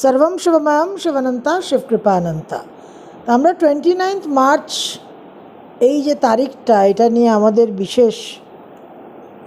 সর্বম শিবময়ম শিবানন্তা শিবকৃপানন্তা আমরা twenty ninth March এই যে তারিখটা, এটা নিয়ে আমাদের বিশেষ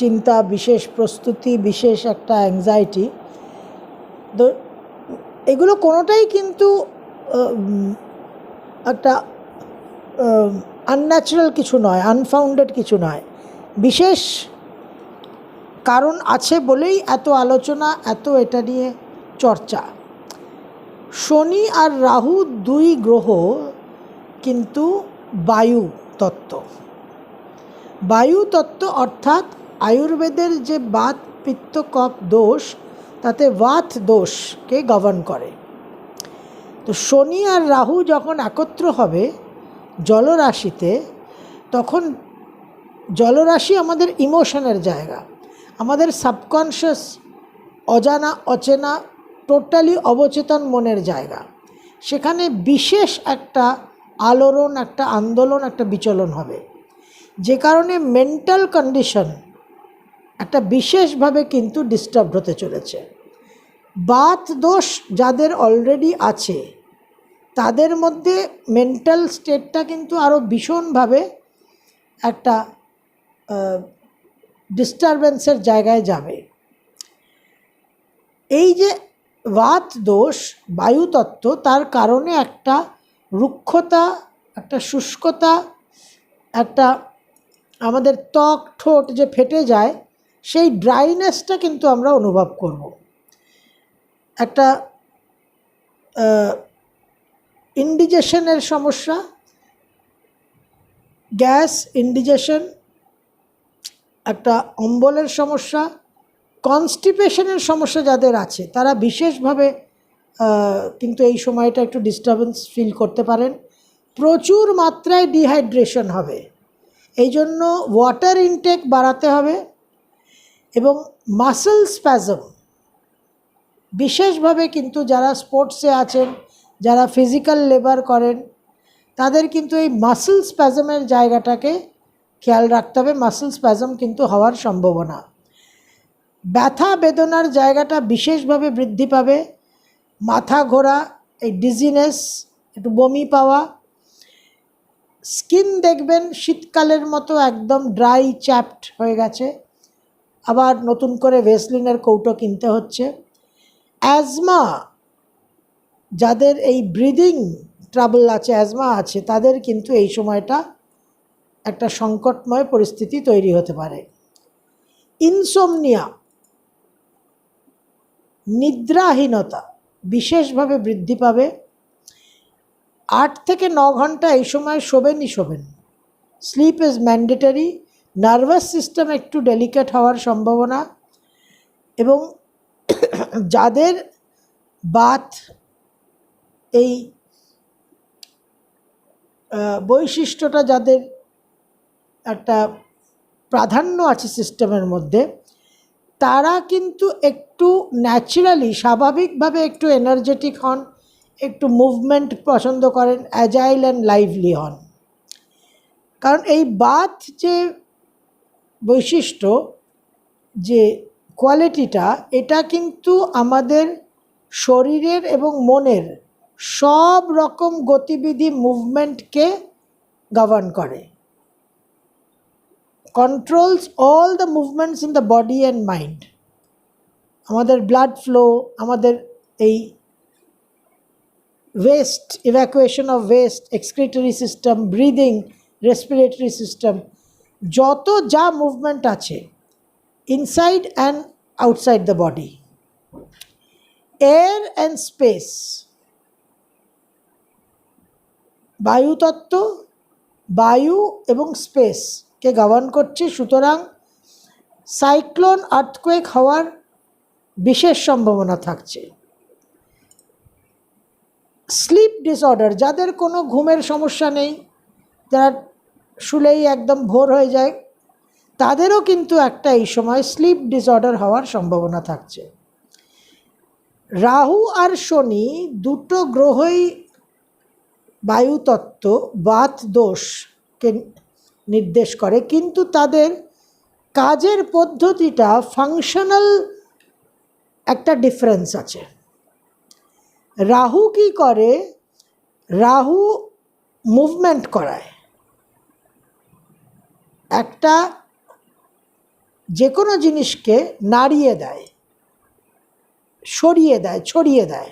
চিন্তা, বিশেষ প্রস্তুতি, বিশেষ একটা অ্যাংজাইটি তো এগুলো কোনোটাই কিন্তু একটা আনন্যাচারাল কিছু নয় আনফাউন্ডেড কিছু নয়। বিশেষ কারণ আছে বলেই এত আলোচনা, এত এটা নিয়ে চর্চা। শনি আর রাহু দুই গ্রহ, কিন্তু বায়ু তত্ত্ব। বায়ু তত্ত্ব অর্থাৎ আয়ুর্বেদের যে বাত পিত্ত কফ দোষ, তাতে বাত দোষকে গভর্ন করে। তো শনি আর রাহু যখন একত্র হবে জলরাশিতে, তখন জলরাশি আমাদের ইমোশনের জায়গা। আমাদের সাবকনশিয়াস অজানা, অচেনা টোটালি অবচেতন মনের জায়গা। সেখানে বিশেষ একটা আলোড়ন, একটা আন্দোলন, একটা বিচলন হবে। যে কারণে মেন্টাল কন্ডিশন একটা বিশেষভাবে কিন্তু ডিস্টার্ব হতে চলেছে। বাত দোষ যাদের অলরেডি আছে, তাদের মধ্যে মেন্টাল স্টেটটা কিন্তু আরও ভীষণভাবে একটা ডিস্টারবেন্সের জায়গায় যাবে। এই যে বাত দোষ বায়ুতত্ত্ব তার কারণে একটা রুক্ষতা একটা শুষ্কতা একটা আমাদের ত্বক ঠোঁট যে ফেটে যায় সেই ড্রাইনেসটা কিন্তু আমরা অনুভব করব একটা ইন্ডিজেশনের সমস্যা গ্যাস ইন্ডিজেশন একটা অম্বলের সমস্যা কনস্টিপেশনের সমস্যা যাদের আছে, তারা বিশেষভাবে কিন্তু এই সময়টা একটু ডিস্টারবেন্স ফিল করতে পারেন। প্রচুর মাত্রায় ডিহাইড্রেশন হবে। এই জন্য ওয়াটার ইনটেক বাড়াতে হবে এবং মাসেল স্প্যাজম বিশেষভাবে কিন্তু যারা স্পোর্টসে আছেন, যারা ফিজিক্যাল লেবার করেন, তাদের কিন্তু এই মাসেল স্প্যাজমের জায়গাটাকে খেয়াল রাখতে হবে। মাসেল স্প্যাজম কিন্তু হওয়ার সম্ভাবনা। ব্যথা বেদনার জায়গাটা বিশেষভাবে বৃদ্ধি পাবে। মাথা ঘোরা, এই ডিজিনেস একটু বমি পাওয়া। স্কিন দেখবেন শীতকালের মতো একদম ড্রাই চ্যাপড হয়ে গেছে। আবার নতুন করে ভেসলিনের কৌটো কিনতে হচ্ছে। অ্যাজমা যাদের এই ব্রিদিং ট্রাবল আছে অ্যাজমা আছে, তাদের কিন্তু এই সময়টা একটা সংকটময় পরিস্থিতি তৈরি হতে পারে। ইনসোমনিয়া নিদ্রাহীনতা বিশেষভাবে বৃদ্ধি পাবে। আট থেকে ন ঘণ্টা এই সময় শোবেনই শোবেন। Sleep is mandatory nervous system একটু ডেলিকেট হওয়ার সম্ভাবনা এবং যাদের বাত এই বৈশিষ্ট্যটা যাদের একটা প্রাধান্য আছে সিস্টেমের মধ্যে তারা কিন্তু একটু ন্যাচারালি স্বাভাবিকভাবে একটু এনার্জেটিক হন, একটু মুভমেন্ট পছন্দ করেন অ্যাজাইল অ্যান্ড লাইভলি হন। কারণ এই বাত যে বৈশিষ্ট্য, যে কোয়ালিটিটা এটা কিন্তু আমাদের শরীরের এবং মনের সব রকম গতিবিধি মুভমেন্টকে গভর্ন করে। Controls all the movements in the body and mind আমাদের ব্লাড ফ্লো আমাদের এই waste evacuation of waste excretory system breathing respiratory system যত যা মুভমেন্ট আছে inside and outside the body air and space বায়ুতত্ত্ব বায়ু এবং স্পেসকে গভর্ন করছে, সুতরাং সাইক্লোন আর্থকোয়েক হওয়ার বিশেষ সম্ভাবনা থাকছে। স্লিপ ডিসঅর্ডার যাদের কোনো ঘুমের সমস্যা নেই, যারা শুলেই একদম ভোর হয়ে যায়, তাদেরও কিন্তু একটা এই সময় স্লিপ ডিসঅর্ডার হওয়ার সম্ভাবনা থাকছে। রাহু আর শনি দুটো গ্রহই বায়ুতত্ত্ব, বাত দোষকে নির্দেশ করে, কিন্তু তাদের কাজের পদ্ধতিটা ফাংশনাল একটা ডিফারেন্স আছে। রাহু কি করে? রাহু মুভমেন্ট করায়। একটা যে কোনো জিনিসকে নাড়িয়ে দেয়, সরিয়ে দেয়, ছড়িয়ে দেয়।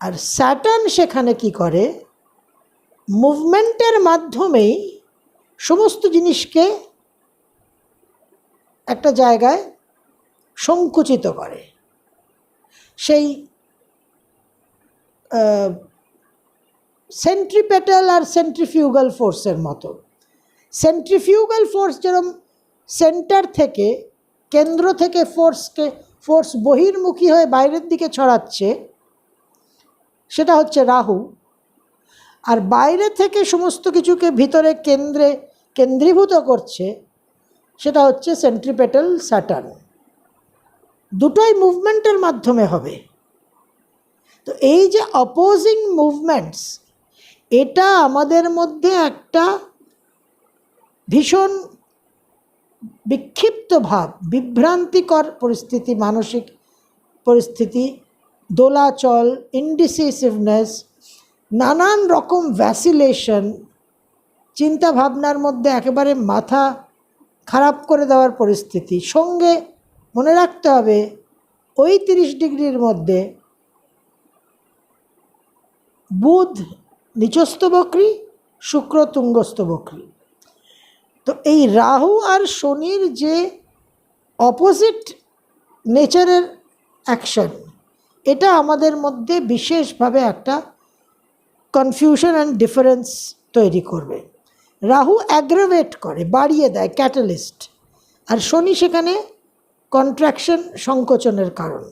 আর স্যাটার্ন সেখানে কি করে? মুভমেন্টের মাধ্যমেই সমস্ত জিনিসকে একটা জায়গায় সংকুচিত করে। সেই সেন্ট্রিপেটাল আর সেন্ট্রিফিউগাল ফোর্সের মতো। সেন্ট্রিফিউগাল ফোর্স যেরকম সেন্টার থেকে কেন্দ্র থেকে ফোর্সকে ফোর্স বহির্মুখী হয়ে বাইরের দিকে ছড়াচ্ছে, সেটা হচ্ছে রাহু। আর বাইরে থেকে সমস্ত কিছুকে ভিতরে কেন্দ্রে কেন্দ্রীভূত করছে, সেটা হচ্ছে সেন্ট্রিপেটাল স্যাটার্ন। দুটোই মুভমেন্টের মাধ্যমে হবে। তো এই যে অপোজিং মুভমেন্টস, এটা আমাদের মধ্যে একটা ভীষণ বিক্ষিপ্ত ভাব, বিভ্রান্তিকর পরিস্থিতি, মানসিক পরিস্থিতি, দোলাচল ইনডিসিসিভনেস নানান রকম ভ্যাসিলেশন চিন্তা ভাবনার মধ্যে একেবারে মাথা খারাপ করে দেওয়ার পরিস্থিতি। সঙ্গে মনে রাখতে হবে ওই তিরিশ ডিগ্রির মধ্যে বুধ নিচস্থ বক্রী, শুক্র তুঙ্গস্থ বক্রী। তো এই রাহু আর শনির যে অপোজিট নেচারের অ্যাকশন এটা আমাদের মধ্যে বিশেষভাবে একটা কনফিউশন অ্যান্ড ডিফারেন্স তৈরি করবে। রাহু অ্যাগ্রাভেট করে, বাড়িয়ে দেয় ক্যাটালিস্ট আর শনি সেখানে কন্ট্রাকশন সংকোচনের কারণ।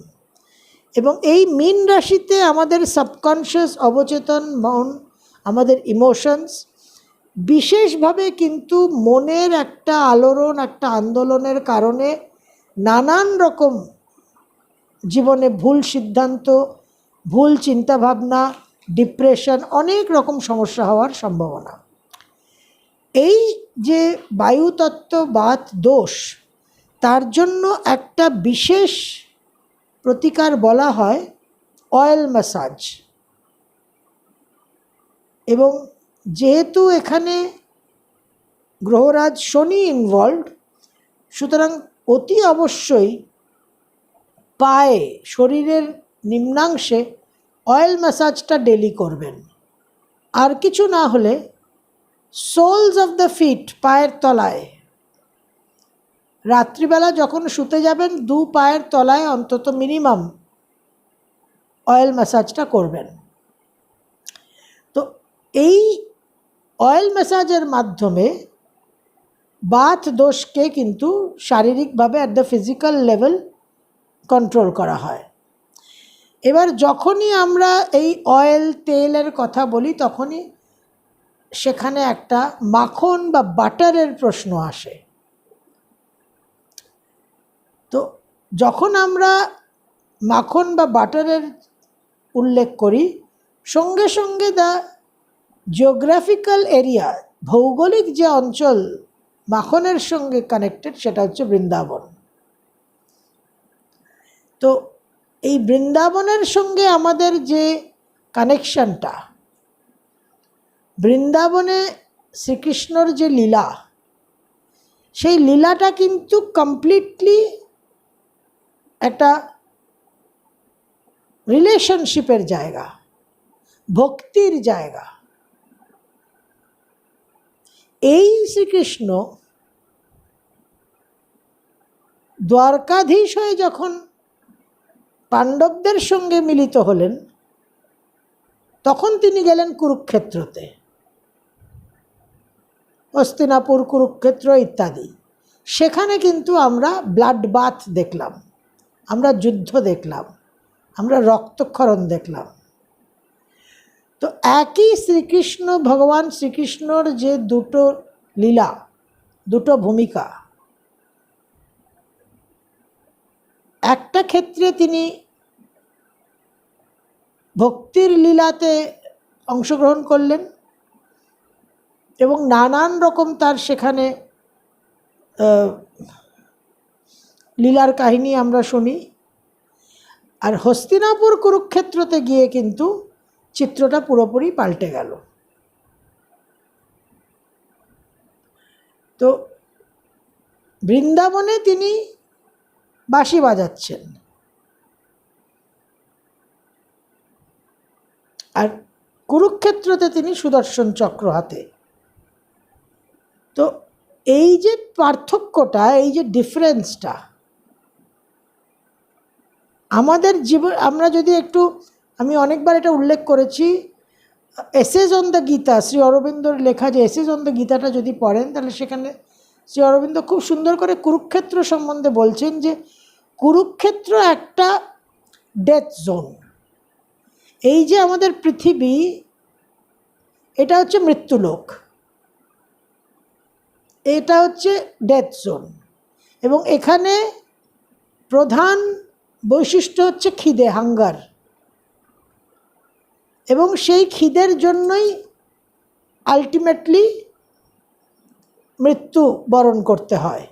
এবং এই মীন রাশিতে আমাদের সাবকনশিয়াস অবচেতন, মন, আমাদের ইমোশনস বিশেষভাবে কিন্তু মনের একটা আলোড়ন, একটা আন্দোলনের কারণে নানান রকম জীবনে ভুল সিদ্ধান্ত, ভুল চিন্তাভাবনা ডিপ্রেশন অনেক রকম সমস্যা হওয়ার সম্ভাবনা। এই যে বায়ুতত্ত্ব বাত দোষ, তার জন্য একটা বিশেষ প্রতিকার বলা হয় অয়েল ম্যাসাজ এবং যেহেতু এখানে গ্রহরাজ শনি ইনভলভড সুতরাং অতি অবশ্যই পায়ে, শরীরের নিম্নাংশে অয়েল ম্যাসাজটা ডেলি করবেন। আর কিছু না হলে সোলস অফ দ্য ফিট পায়ের তলায়। রাত্রিবেলা যখন শুতে যাবেন, দু পায়ের তলায় অন্তত মিনিমাম অয়েল ম্যাসাজটা করবেন। তো এই অয়েল ম্যাসাজের মাধ্যমে বাত দোষকে কিন্তু শারীরিকভাবে at the physical level control করা হয়। এবার যখনই আমরা এই অয়েল তেলের কথা বলি, তখনই সেখানে একটা মাখন বা বাটারের প্রশ্ন আসে। তো যখন আমরা মাখন বা বাটারের উল্লেখ করি, সঙ্গে সঙ্গে দ্য জিওগ্রাফিক্যাল এরিয়া ভৌগোলিক যে অঞ্চল মাখনের সঙ্গে কানেক্টেড সেটা হচ্ছে বৃন্দাবন। তো এই বৃন্দাবনের সঙ্গে আমাদের যে কানেকশনটা, বৃন্দাবনে শ্রীকৃষ্ণর যে লীলা, সেই লীলাটা কিন্তু কমপ্লিটলি একটা রিলেশনশিপের জায়গা, ভক্তির জায়গা। এই শ্রীকৃষ্ণ দ্বারকাধীশ হয়ে যখন পাণ্ডবদের সঙ্গে মিলিত হলেন, তখন তিনি গেলেন কুরুক্ষেত্রতে। হস্তিনাপুর কুরুক্ষেত্র ইত্যাদি। সেখানে কিন্তু আমরা ব্লাড বাথ দেখলাম, আমরা যুদ্ধ দেখলাম, আমরা রক্তক্ষরণ দেখলাম। তো একই শ্রীকৃষ্ণ, ভগবান শ্রীকৃষ্ণর যে দুটো লীলা, দুটো ভূমিকা একটা ক্ষেত্রে তিনি ভক্তির লীলাতে অংশগ্রহণ করলেন এবং নানান রকম তার সেখানে লীলার কাহিনী আমরা শুনি। আর হস্তিনাপুর কুরুক্ষেত্রতে গিয়ে কিন্তু চিত্রটা পুরোপুরি পাল্টে গেল। তো বৃন্দাবনে তিনি বাঁশি বাজাচ্ছেন। আর কুরুক্ষেত্রতে তিনি সুদর্শন চক্র হাতে। তো এই যে পার্থক্যটা, এই যে ডিফারেন্সটা আমাদের জীবন, আমরা যদি একটু, আমি অনেকবার এটা উল্লেখ করেছি essays on the Gita Shri Arvinder লেখা যে এসেজ অন দ্য গীতাটা যদি পড়েন, তাহলে সেখানে শ্রী অরবিন্দ খুব সুন্দর করে কুরুক্ষেত্র সম্বন্ধে বলছেন যে কুরুক্ষেত্র একটা ডেথ জোন এই যে আমাদের পৃথিবী, এটা হচ্ছে মৃত্যুলোক। এটা হচ্ছে ডেথ জোন এবং এখানে প্রধান বৈশিষ্ট্য হচ্ছে খিদে হাঙ্গার এবং সেই খিদের জন্যই আলটিমেটলি মৃত্যু বরণ করতে হয়।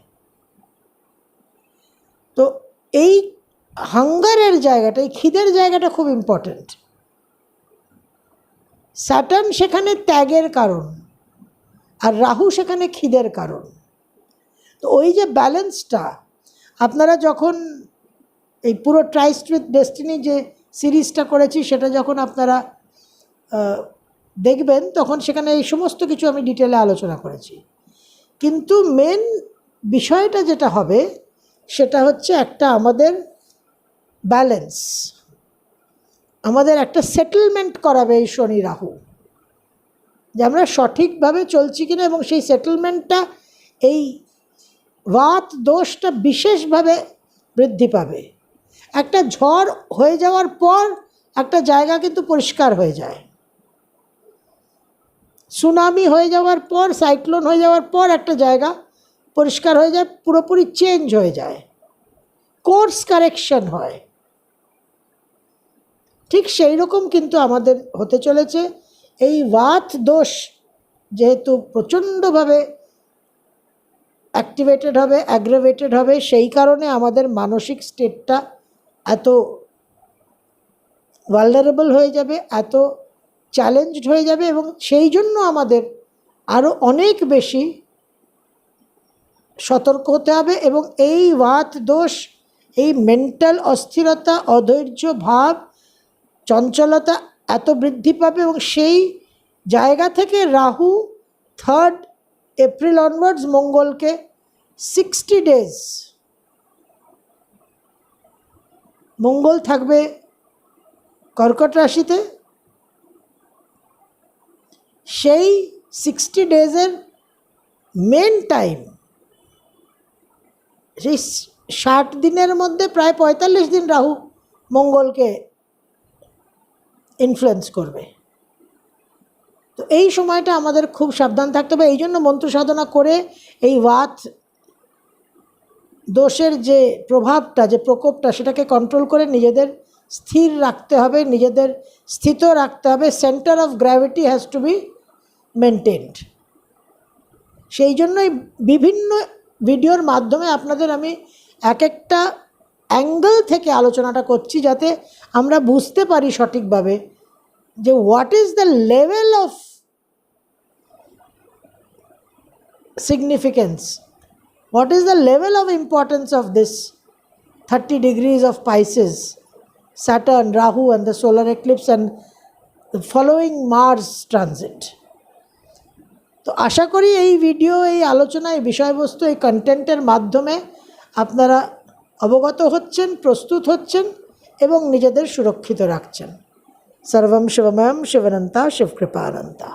তো এই হাঙ্গারের জায়গাটা, এই খিদের জায়গাটা খুব ইম্পর্ট্যান্ট স্যাটার্ন সেখানে ত্যাগের কারণ আর রাহু সেখানে খিদের কারণ। তো ওই যে ব্যালেন্সটা আপনারা যখন এই পুরো ট্রাইস্ট উইথ ডেস্টিনি যে সিরিজটা করেছি, সেটা যখন আপনারা দেখবেন, তখন সেখানে এই সমস্ত কিছু আমি ডিটেলে আলোচনা করেছি। কিন্তু মেন বিষয়টা যেটা হবে সেটা হচ্ছে একটা আমাদের ব্যালেন্স আমাদের একটা সেটেলমেন্ট করাবে এই শনি রাহু। যে আমরা সঠিকভাবে চলছি কিনা এবং সেই সেটেলমেন্টটা এই বাত দোষটা বিশেষভাবে বৃদ্ধি পাবে। একটা ঝড় হয়ে যাওয়ার পর একটা জায়গা কিন্তু পরিষ্কার হয়ে যায়। সুনামি হয়ে যাওয়ার পর সাইক্লোন হয়ে যাওয়ার পর একটা জায়গা পরিষ্কার হয়ে যায়, পুরোপুরি চেঞ্জ হয়ে যায়। কোর্স কারেকশন হয়। ঠিক সেই রকম কিন্তু আমাদের হতে চলেছে। এই বাত দোষ যেহেতু প্রচণ্ডভাবে অ্যাক্টিভেটেড হবে অ্যাগ্রাভেটেড হবে, সেই কারণে আমাদের মানসিক স্টেটটা এত ভালনারেবল হয়ে যাবে, এত চ্যালেঞ্জড হয়ে যাবে এবং সেই জন্য আমাদের আরও অনেক বেশি সতর্ক হতে হবে এবং এই বাত দোষ, এই মেন্টাল অস্থিরতা, অধৈর্য ভাব, চঞ্চলতা এত বৃদ্ধি পাবে এবং সেই জায়গা থেকে রাহু থার্ড এপ্রিল অনওয়ার্ডস মঙ্গলকে সিক্সটি ডেজ মঙ্গল থাকবে কর্কট রাশিতে। সেই সিক্সটি ডেজের মেন টাইম সেই ষাট দিনের মধ্যে প্রায় পঁয়তাল্লিশ দিন রাহু মঙ্গলকে ইনফ্লুয়েন্স করবে। তো এই সময়টা আমাদের খুব সাবধান থাকতে হবে। এই জন্য মন্ত্র সাধনা করে এই ওয়াত দোষের যে প্রভাবটা, যে প্রকোপটা, সেটাকে কন্ট্রোল করে নিজেদের স্থির রাখতে হবে, নিজেদের স্থিত রাখতে হবে। Centre of gravity has to be maintained সেই জন্যই বিভিন্ন ভিডিওর মাধ্যমে আপনাদের আমি এক একটা অ্যাঙ্গেল থেকে আলোচনাটা করছি যাতে আমরা বুঝতে পারি সঠিকভাবে যে what is the level of significance what is the level of importance of this 30 degrees of pisces saturn rahu and the solar eclipse and the following mars transit তো আশা করি এই ভিডিও এই আলোচনা, এই বিষয়বস্তু, এই কন্টেন্টের মাধ্যমে আপনারা অবগত হচ্ছেন, প্রস্তুত হচ্ছেন এবং নিজেদের সুরক্ষিত রাখছেন। সর্বম শিবময়ম শিবনন্তা শিবকৃপানন্তা